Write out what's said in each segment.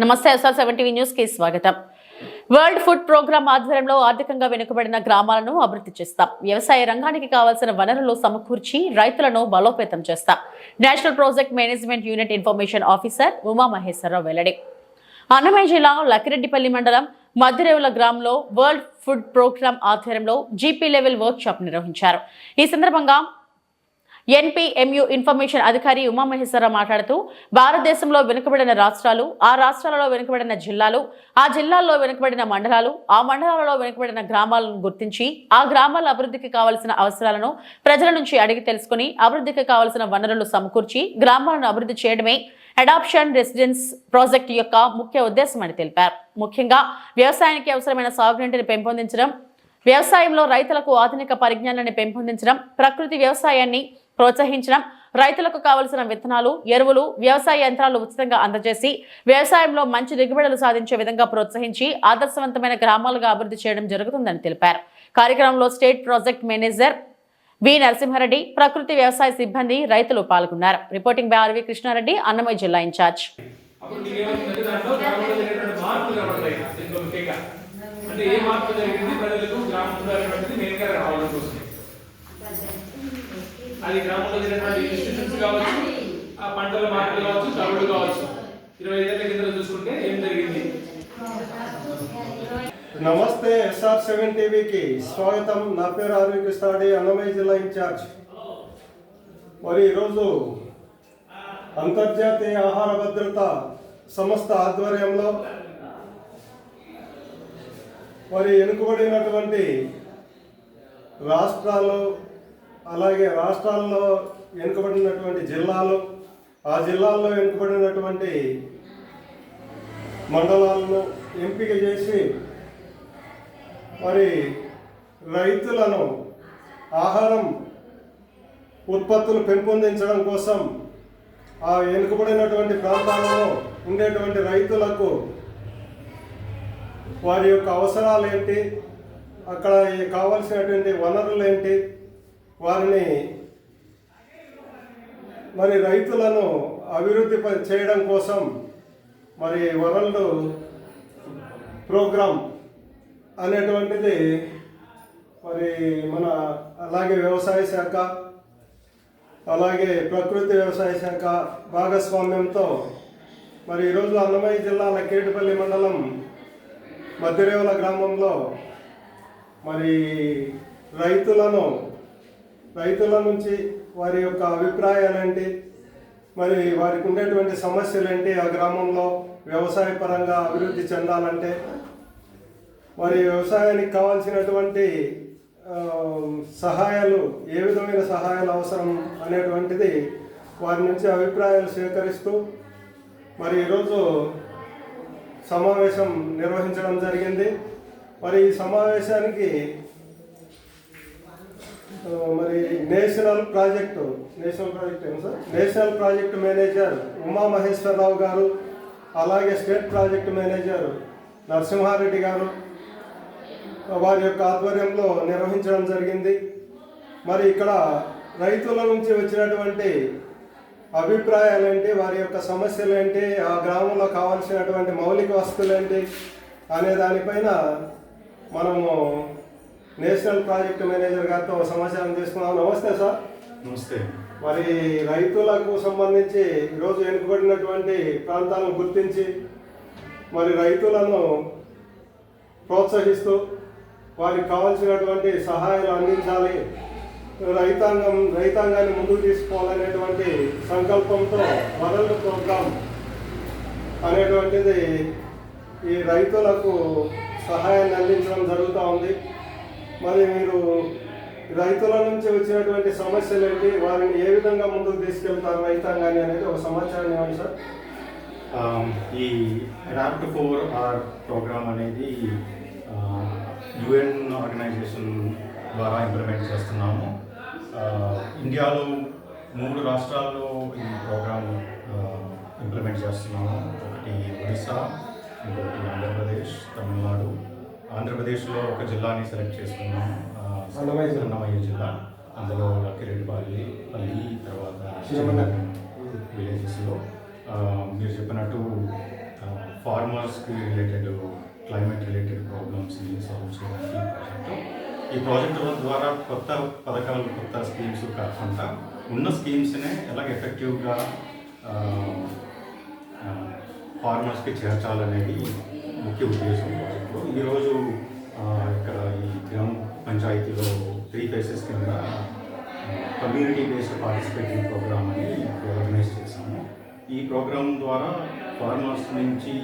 నమస్తే SR seventy న్యూస్కి స్వాగతం. వరల్డ్ ఫుడ్ ప్రోగ్రామ్ ఆధ్వర్యంలో ఆర్థికంగా వెనుకబడిన గ్రామాలను అభివృద్ధి చేస్తాం. వ్యవసాయ రంగానికి కావాల్సిన వనరులు సమకూర్చి రైతులను బలోపేతం చేస్తాం. National project management unit information officer Uma Maheswararao వెల్లడి. అన్నమయ్య జిల్లా లక్కిరెడ్డిపల్లి మండలం మధ్యరేవుల గ్రామంలో వరల్డ్ ఫుడ్ ప్రోగ్రామ్ ఆధ్వర్యంలో జీపీ లెవెల్ వర్క్ షాప్ నిర్వహించారు. ఈ సందర్భంగా ఎన్పిఎంయు ఇన్ఫర్మేషన్ అధికారి ఉమామహేశ్వరరావు మాట్లాడుతూ భారతదేశంలో వెనుకబడిన రాష్ట్రాలు ఆ రాష్ట్రాలలో వెనుకబడిన జిల్లాలు ఆ జిల్లాల్లో వెనుకబడిన మండలాలు ఆ మండలాలలో వెనుకబడిన గ్రామాలను గుర్తించి ఆ గ్రామాల అభివృద్ధికి కావాల్సిన అవసరాలను ప్రజల నుంచి అడిగి తెలుసుకుని అభివృద్ధికి కావాల్సిన వనరులు సమకూర్చి గ్రామాలను అభివృద్ధి చేయడమే అడాప్షన్ రెసిడెన్స్ ప్రాజెక్టు యొక్క ముఖ్య ఉద్దేశమని తెలిపారు. ముఖ్యంగా వ్యవసాయానికి అవసరమైన సాగునీటిని పెంపొందించడం వ్యవసాయంలో రైతులకు ఆధునిక పరిజ్ఞానాన్ని పెంపొందించడం ప్రకృతి వ్యవసాయాన్ని ప్రోత్సహించడం రైతులకు కావలసిన విత్తనాలు ఎరువులు వ్యవసాయ యంత్రాలు ఉచితంగా అందజేసి వ్యవసాయంలో మంచి దిగుబడులు సాధించే విధంగా ప్రోత్సహించి ఆదర్శవంతమైన గ్రామాలుగా అభివృద్ధి చేయడం జరుగుతుందని తెలిపారు. కార్యక్రమంలో state project manager V Narasimhareddy ప్రకృతి వ్యవసాయ సిబ్బంది రైతులు పాల్గొన్నారు. Reporting by R V Krishnareddy Annamayya జిల్లా ఇన్ఛార్జ్. అంటే ఏ మార్పు జరిగింది? ప్రజలకు గ్రామంలో అనేటువంటిది మెయిన్గా రావాల్సి అది గ్రామంలో జరిగినటువంటి ఇన్స్టిట్యూషన్స్ కావచ్చు ఆ పంటల మార్పులు కావచ్చు తరువులు కావచ్చు. ఇరవై ఐదేళ్ళ కింద చూసుకుంటే ఏం జరిగింది? నమస్తే ఎస్ఆర్ సెవెన్ టీవీకి స్వాగతం. నా పేరు ఆర్వి కృష్ణాడి అన్నమయ్య జిల్లా ఇన్ఛార్జ్. మరి ఈరోజు అంతర్జాతీయ ఆహార భద్రత సంస్థ ఆధ్వర్యంలో మరి వెనుకబడినటువంటి రాష్ట్రాలు అలాగే రాష్ట్రాల్లో వెనుకబడినటువంటి జిల్లాలు ఆ జిల్లాల్లో వెనుకబడినటువంటి మండలాలను ఎంపిక చేసి మరి రైతులను ఆహారం ఉత్పత్తులు పెంపొందించడం కోసం ఆ వెనుకబడినటువంటి ప్రాంతాలలో ఉండేటువంటి రైతులకు వారి యొక్క అవసరాలు ఏంటి అక్కడ కావలసినటువంటి వనరులు ఏంటి వారిని మరి రైతులను అభివృద్ధి చేయడం కోసం మరి వరల్డ్ ప్రోగ్రామ్ అనేటువంటిది మరి మన అలాగే వ్యవసాయ శాఖ అలాగే ప్రకృతి వ్యవసాయ శాఖ భాగస్వామ్యంతో మరి ఈరోజు అన్నమయ్య జిల్లా లక్కేటిపల్లి మండలం మధ్యరేవుల గ్రామంలో మరి రైతులను రైతుల నుంచి వారి యొక్క అభిప్రాయాలు ఏంటి మరి వారికి ఉండేటువంటి సమస్యలు ఏంటి ఆ గ్రామంలో వ్యవసాయ పరంగా అభివృద్ధి చెందాలంటే మరి వ్యవసాయానికి కావాల్సినటువంటి సహాయాలు ఏ విధమైన సహాయాలు అవసరం అనేటువంటిది వారి నుంచి అభిప్రాయాలు సేకరిస్తూ మరి ఈరోజు సమావేశం నిర్వహించడం జరిగింది. మరి ఈ సమావేశానికి మరి నేషనల్ ప్రాజెక్టు నేషనల్ ప్రాజెక్ట్ ఏమో sir? National project manager Uma Maheswararao గారు అలాగే స్టేట్ ప్రాజెక్ట్ మేనేజర్ నరసింహారెడ్డి గారు వారి యొక్క ఆధ్వర్యంలో నిర్వహించడం జరిగింది. మరి ఇక్కడ రైతుల నుంచి వచ్చినటువంటి అభిప్రాయాలు ఏంటి? వారి యొక్క సమస్యలు ఏంటి? ఆ గ్రామంలో కావాల్సినటువంటి మౌలిక వసతులు ఏంటి? అనే దానిపైన మనము నేషనల్ ప్రాజెక్ట్ మేనేజర్ గారితో సమాచారం తీసుకున్నాం నమస్తే సార్. నమస్తే. మరి రైతులకు సంబంధించి ఈరోజు వెనుకబడినటువంటి ప్రాంతాలను గుర్తించి మరి రైతులను ప్రోత్సహిస్తూ వారికి కావాల్సినటువంటి సహాయాలు అందించాలి. రైతాంగం రైతాంగాన్ని ముందుకు తీసుకోవాలనేటువంటి సంకల్పంతో వరల్డ్ ప్రోగ్రామ్ అనేటువంటిది ఈ రైతులకు సహాయాన్ని అందించడం జరుగుతూ ఉంది. మరి మీరు రైతుల నుంచి వచ్చినటువంటి సమస్యలు ఏంటి? వారిని ఏ విధంగా ముందుకు తీసుకెళ్తారు రైతాంగాన్ని అనేది ఒక సమాచారం ఇవ్వండి సార్. ఈ ర్యాప్ట్ ఫోర్ ఆర్ ప్రోగ్రామ్ అనేది యుఎన్ ఆర్గనైజేషన్ ద్వారా ఇంప్లిమెంట్ చేస్తున్నాము. ఇండియాలో మూడు రాష్ట్రాల్లో ఈ ప్రోగ్రామ్ ఇంప్లిమెంట్ చేస్తున్నాము. ఒకటి ఒడిశా ఇంకొకటి ఆంధ్రప్రదేశ్ తమిళనాడు ఆంధ్రప్రదేశ్లో ఒక జిల్లాని సెలెక్ట్ చేసుకున్నాము ఆ, అన్నమయ్య జిల్లా. అన్నమయ్య జిల్లా. అందులో లక్కిరెడ్డిపల్లి పల్లి తర్వాత. విలేజెస్లో. మీరు చెప్పినట్టు ఫార్మర్స్కి రిలేటెడ్ క్లైమేట్ రిలేటెడ్ ప్రాబ్లమ్స్ని సాల్వ్ చేయడానికి ఈ ప్రాజెక్టు. ఈ ప్రాజెక్టు ద్వారా కొత్త పథకాలు కొత్త స్కీమ్స్ కాకుండా ఉన్న స్కీమ్స్నే ఎలాగ ఎఫెక్టివ్గా ఫార్మర్స్కి చేర్చాలనేది ముఖ్య ఉద్దేశం. ప్రాజెక్టులో ఈరోజు ఇక్కడ ఈ గ్రామ పంచాయతీలో త్రీ ఫేసెస్ కింద కమ్యూనిటీ బేస్డ్ పార్టిసిపేటింగ్ ప్రోగ్రామ్ అని ఆర్గనైజ్ చేశాము. ఈ ప్రోగ్రామ్ ద్వారా ఫార్మర్స్ నుంచి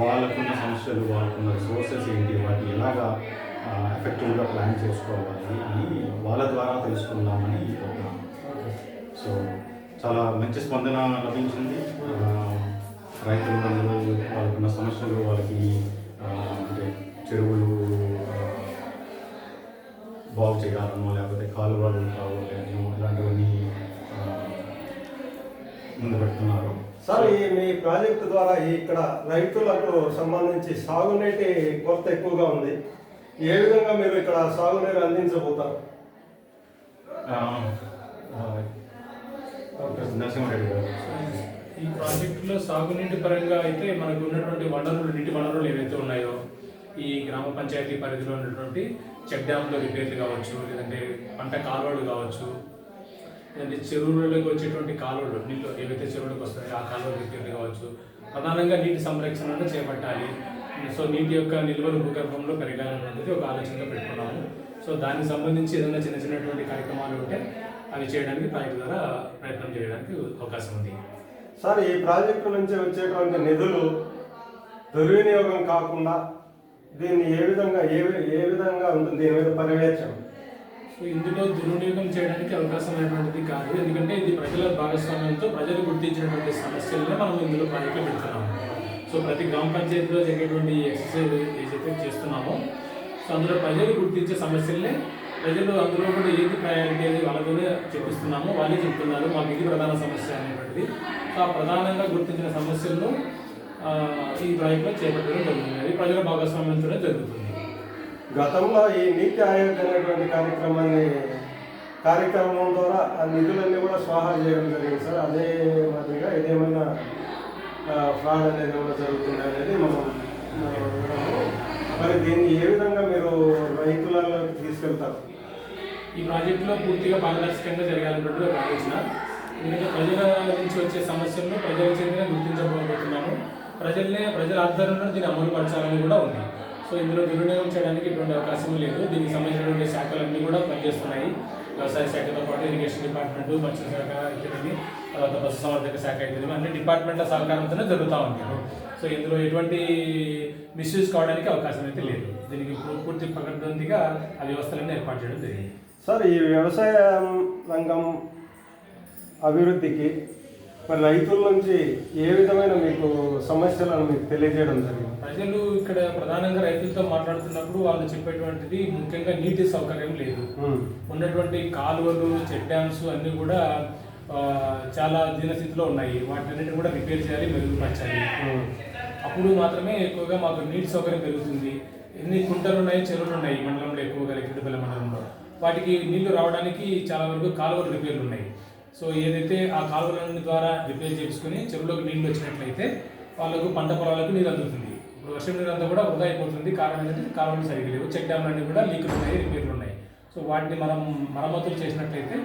వాళ్ళకున్న సమస్యలు వాళ్ళకున్న రిసోర్సెస్ ఏంటి వాటిని ఎలాగా ఎఫెక్టివ్గా ప్లాన్ చేసుకోవాలి అని వాళ్ళ ద్వారా తెలుసుకుందామని ఈ ప్రోగ్రామ్. సో చాలా మంచి స్పందన లభించింది. రైతులు అందరూ వాళ్ళకున్న సమస్యలు వాళ్ళకి అంటే చెరువులు బాగు చేయాలనో లేకపోతే కాలువలు కావాలనో ఇలాంటివన్నీ ముందు పెడుతున్నారు సార్ ఈ మీ ప్రాజెక్టు ద్వారా ఇక్కడ రైతులకు సంబంధించి సాగునీటి కొరత ఎక్కువగా ఉంది. ఏ విధంగా మీరు ఇక్కడ సాగునీరు అందించబోతారు? నరసింహారెడ్డి గారు. ఈ ప్రాజెక్టులో సాగునీటి పరంగా అయితే మనకు ఉన్నటువంటి వనరులు నీటి వనరులు ఏవైతే ఉన్నాయో ఈ గ్రామ పంచాయతీ పరిధిలో ఉన్నటువంటి చెక్ డ్యాంలో రిపేర్లు కావచ్చు లేదంటే పంట కాలువలు కావచ్చు లేదంటే చెరువులకు వచ్చేటువంటి కాలువలు నీళ్ళు ఏవైతే చెరువులకు వస్తాయో ఆ కాలువలు రిపేర్లు కావచ్చు ప్రధానంగా నీటి సంరక్షణను చేపట్టాలి. సో నీటి యొక్క నిల్వలు భూగర్భంలో పెరగాలనేది ఒక ఆలోచనగా పెట్టుకున్నాము. సో దానికి సంబంధించి ఏదైనా చిన్న చిన్నటువంటి కార్యక్రమాలు ఉంటే అవి చేయడానికి ప్రాజెక్ట్ ద్వారా ప్రయత్నం చేయడానికి అవకాశం ఉంది. సార్ ఈ ప్రాజెక్టు నుంచి వచ్చేటువంటి నిధులు దుర్వినియోగం కాకుండా దీన్ని ఏ విధంగా ఏ ఏ విధంగా ఉంటుంది దీని మీద పర్యవేక్షణ. సో ఇందులో దుర్వినియోగం చేయడానికి అవకాశమైనటువంటిది కాదు. ఎందుకంటే ఇది ప్రజల భాగస్వామ్యంతో ప్రజలు గుర్తించినటువంటి సమస్యలనే మనం ఇందులో ప్రాజెక్టులు పెడుతున్నాము సో ప్రతి గ్రామ పంచాయతీలో జరిగేటువంటి ఎక్సర్సైజ్ ఏదైతే చేస్తున్నామో సో అందులో ప్రజలు గుర్తించే సమస్యలనే ప్రజలు అందులో కూడా ఏది ప్రయారిటీ అనేది వాళ్ళతోనే చెప్పిస్తున్నాము వాళ్ళే చెప్తున్నారు మాకు ఇది ప్రధాన సమస్య అనేటువంటిది. సో ఆ ప్రధానంగా గుర్తించిన సమస్యలను ఈ ప్రాజెక్టులో చేపట్టడం జరుగుతుంది అది ప్రజల భాగస్వామ్యంతోనే జరుగుతుంది. గతంలో ఈ నీతి ఆయోగ్ అనేటువంటి కార్యక్రమాన్ని కార్యక్రమం ద్వారా ఆ నిధులన్నీ కూడా స్వాహా చేయడం జరిగింది సార్. అదే మాదిరిగా ఇదేమైనా ఫ్రాడ్ అనేది ఏమైనా జరుగుతుంది అనేది మనం మరి దీన్ని ఏ విధంగా మీరు రైతులలో తీసుకెళ్తారు? ఈ ప్రాజెక్టులో పూర్తిగా పారదర్శకంగా జరగాలన్నట్టు ఒక ఆలోచన. ఎందుకంటే ప్రజల నుంచి వచ్చే సమస్యలను ప్రజల చెందిన గుర్తించబోతున్నాము. ప్రజల్నే ప్రజల ఆధ్వర్యంలో దీన్ని అమలు పరచాలని కూడా ఉంది. సో ఇందులో దుర్వినియోగం చేయడానికి ఎటువంటి అవకాశం లేదు. దీనికి సంబంధించినటువంటి శాఖలన్నీ కూడా పనిచేస్తున్నాయి. వ్యవసాయ శాఖతో పాటు ఇరిగేషన్ డిపార్ట్మెంట్ మత్స్య శాఖ అయితేనేమి తర్వాత బస్సు సంవర్ధక శాఖ అయితేనేమి అన్ని డిపార్ట్మెంట్ల సహకారంతోనే జరుగుతూ ఉంటారు సో ఇందులో ఎటువంటి మిస్యూజ్ కావడానికి అవకాశం అయితే లేదు. దీనికి పూర్తి పకడ్బందీగా ఆ వ్యవస్థలన్నీ ఏర్పాటు చేయడం జరిగింది. సార్ ఈ వ్యవసాయ రంగం అభివృద్ధికి మరి రైతుల నుంచి ఏ విధమైన మీకు సమస్యలను మీకు తెలియజేయడం జరిగింది? ప్రజలు ఇక్కడ ప్రధానంగా రైతులతో మాట్లాడుతున్నప్పుడు వాళ్ళు చెప్పేటువంటిది ముఖ్యంగా నీటి సౌకర్యం లేదు. ఉన్నటువంటి కాలువలు చెక్ డ్యామ్స్ అన్నీ కూడా చాలా దీనస్థితిలో ఉన్నాయి. వాటిని కూడా రిపేర్ చేయాలి మెరుగుపరచాలి. అప్పుడు మాత్రమే ఎక్కువగా మాకు నీటి సౌకర్యం పెరుగుతుంది. ఎన్ని కుంటలు ఉన్నాయి చెరువులు ఉన్నాయి ఈ మండలంలో ఎక్కువగా లెక్కిడిపల్లి మండలంలో. వాటికి నీళ్ళు రావడానికి చాలా వరకు కాలువలు రిపేర్లు ఉన్నాయి. సో ఏదైతే ఆ కాలువల ద్వారా రిపేర్ చేసుకుని చెరువులోకి నీళ్ళు వచ్చినట్లయితే వాళ్ళకు పంట పొలాలకు నీరు అందుతుంది. ఇప్పుడు వర్షం నీరు అంతా కూడా వృధా అయిపోతుంది. కారణం ఏంటంటే కాలువలు సరిగ్గా లేవు. చెక్ డ్యామ్లన్నీ కూడా లీకులు ఉన్నాయి రిపేర్లు ఉన్నాయి. సో వాటిని మనం మరమ్మతులు చేసినట్లయితే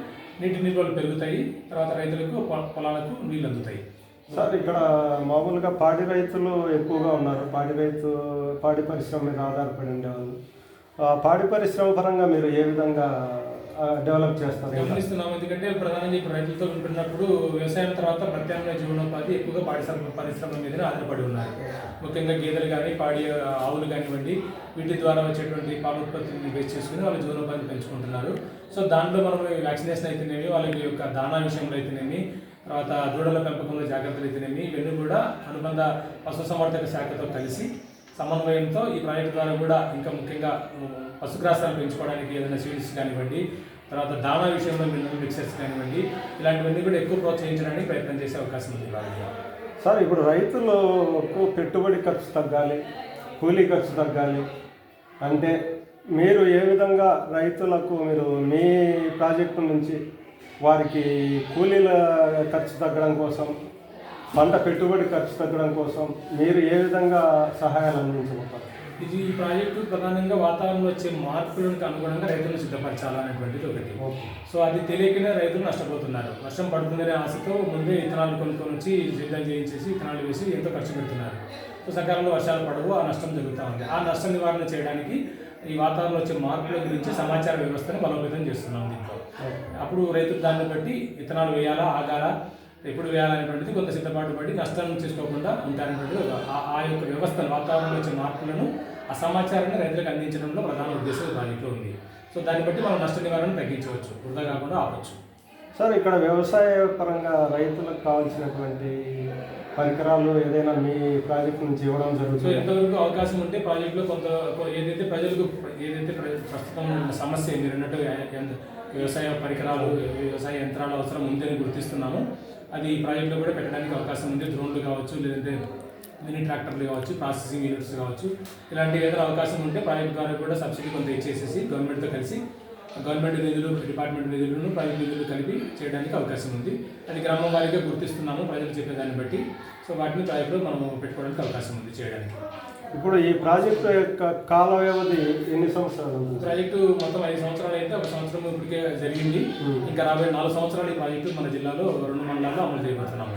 నీటి నిల్వలు పెరుగుతాయి. తర్వాత రైతులకు పొలాలకు నీళ్ళు అందుతాయి. సార్ ఇక్కడ మామూలుగా పాడి రైతులు ఎక్కువగా ఉన్నారు. పాడి రైతు పాడి పరిశ్రమ మీద ఆధారపడి ఉండేవాళ్ళు. పాడి పరిశ్రమ పరంగా మీరు ఏ విధంగా డెవలప్ చేస్తారు? గమనిస్తున్నాం ఎందుకంటే ప్రధానంగా ఇప్పుడు రైతులతో ఉంటున్నప్పుడు వ్యవసాయం తర్వాత ప్రత్యామ్నాయ జీవనోపాధి ఎక్కువగా పాడి పరిశ్రమ మీదనే ఆధారపడి ఉన్నారు. ముఖ్యంగా గేదెలు కానీ పాడి ఆవులు కానివ్వండి వీటి ద్వారా వచ్చేటువంటి పాల ఉత్పత్తిని బేస్ చేసుకుని వాళ్ళ జీవనోపాధిని పెంచుకుంటున్నారు. సో దాంట్లో మనం వ్యాక్సినేషన్ అయితేనేమి వాళ్ళకి యొక్క దానా విషయంలో అయితేనేమి తర్వాత దూడల పెంపకంలో జాగ్రత్తలు అయితేనేమి ఇవన్నీ కూడా అనుబంధ పశుసంవర్ధక శాఖతో కలిసి సమన్వయంతో ఈ ప్రాజెక్ట్ ద్వారా కూడా ఇంకా ముఖ్యంగా పశుగ్రాసాలు పెంచుకోవడానికి ఏదైనా సీడ్స్ కానివ్వండి తర్వాత దానా విషయంలో మినరల్ మిక్సర్స్ కానివ్వండి ఇలాంటివన్నీ కూడా ఎక్కువ ప్రోత్సహించడానికి ప్రయత్నం చేసే అవకాశం ఉంది ప్రాజెక్ట్లో సార్ ఇప్పుడు రైతులకు పెట్టుబడి ఖర్చు తగ్గాలి కూలీ ఖర్చు తగ్గాలి అంటే మీరు ఏ విధంగా రైతులకు మీరు మీ ప్రాజెక్టు నుంచి వారికి కూలీల ఖర్చు తగ్గడం కోసం పంట పెట్టుబడి ఖర్చు తగ్గడం కోసం మీరు ఏ విధంగా సహాయాలు అందించబోతారు ఇది ఈ ప్రాజెక్టు ప్రధానంగా వాతావరణంలో వచ్చే మార్పులకు అనుగుణంగా రైతులను సిద్ధపరచాలనేటువంటిది ఒకటి. సో అది తెలియకనే రైతులు నష్టపోతున్నారు. వర్షం పడుతుందనే ఆశతో ముందే విత్తనాలు కొనుక్కొని వచ్చి సిద్ధం చేయించేసి విత్తనాలు వేసి ఎంతో ఖర్చు పెడుతున్నారు. సో సకాలంలో వర్షాలు పడవు ఆ నష్టం జరుగుతూ ఉంది. ఆ నష్ట నివారణ చేయడానికి ఈ వాతావరణంలో వచ్చే మార్పుల గురించి సమాచార వ్యవస్థను బలోపేతం చేస్తున్నాం దీంట్లో. అప్పుడు రైతులు దాన్ని బట్టి విత్తనాలు వేయాలా ఆగాలా? ఎప్పుడు వేయాలనేటువంటిది కొంత సిద్ధపాటు పడి నష్టం చేసుకోకుండా ఉంటారనేటువంటిది ఆ- ఆ యొక్క వ్యవస్థను వాతావరణంలో వచ్చే మార్పులను ఆ సమాచారాన్ని రైతులకు అందించడంలో ప్రధాన ఉద్దేశం ప్రాజెక్టులో ఉంది. సో దాన్ని బట్టి మనం నష్ట నివారణ తగ్గించవచ్చు వృధా కాకుండా ఆపచ్చు. సార్ ఇక్కడ వ్యవసాయ పరంగా రైతులకు కావాల్సినటువంటి పరికరాలు ఏదైనా మీ ప్రాజెక్ట్ నుంచి ఇవ్వడం సో జరుగుతుంది ఎంతవరకు అవకాశం ఉంటే ప్రాజెక్టులో కొంత ఏదైతే ప్రజలకు ఏదైతే ప్ర- ప్రస్తుతం సమస్య మీరు అన్నట్టు వ్యవసాయ పరికరాలు వ్యవసాయ యంత్రాల అవసరం ఉందని గుర్తిస్తున్నాము. అది ప్రాజెక్ట్లో కూడా పెట్టడానికి అవకాశం ఉంది. డ్రోన్లు కావచ్చు లేదంటే మినీ ట్రాక్టర్లు కావచ్చు ప్రాసెసింగ్ యూనిట్స్ కావచ్చు. ఇలాంటి ఏదైనా అవకాశం ఉంటే ప్రాజెక్ట్ ద్వారా కూడా సబ్సిడీ కొంత ఇచ్చేసేసి గవర్నమెంట్తో కలిసి గవర్నమెంట్ నిధులు డిపార్ట్మెంట్ నిధులను ప్రైవేట్ నిధులు కలిపి చేయడానికి అవకాశం ఉంది. అది గ్రామం వారీగా గుర్తిస్తున్నాము ప్రజలు చెప్పేదాన్ని బట్టి. సో వాటిని ప్రాజెక్టులో మనం పెట్టుకోవడానికి అవకాశం ఉంది చేయడానికి. ఇప్పుడు ఈ ప్రాజెక్టు యొక్క కాల వ్యవధి ఎన్ని సంవత్సరాలు? ప్రాజెక్టు మొత్తం ఐదు సంవత్సరాలు అయితే ఒక సంవత్సరం ఇప్పటికే జరిగింది. ఇంకా రాబోయే నాలుగు సంవత్సరాలు ఈ ప్రాజెక్టు మన జిల్లాలో రెండు మండలాల్లో అమలు చేయబోతున్నాము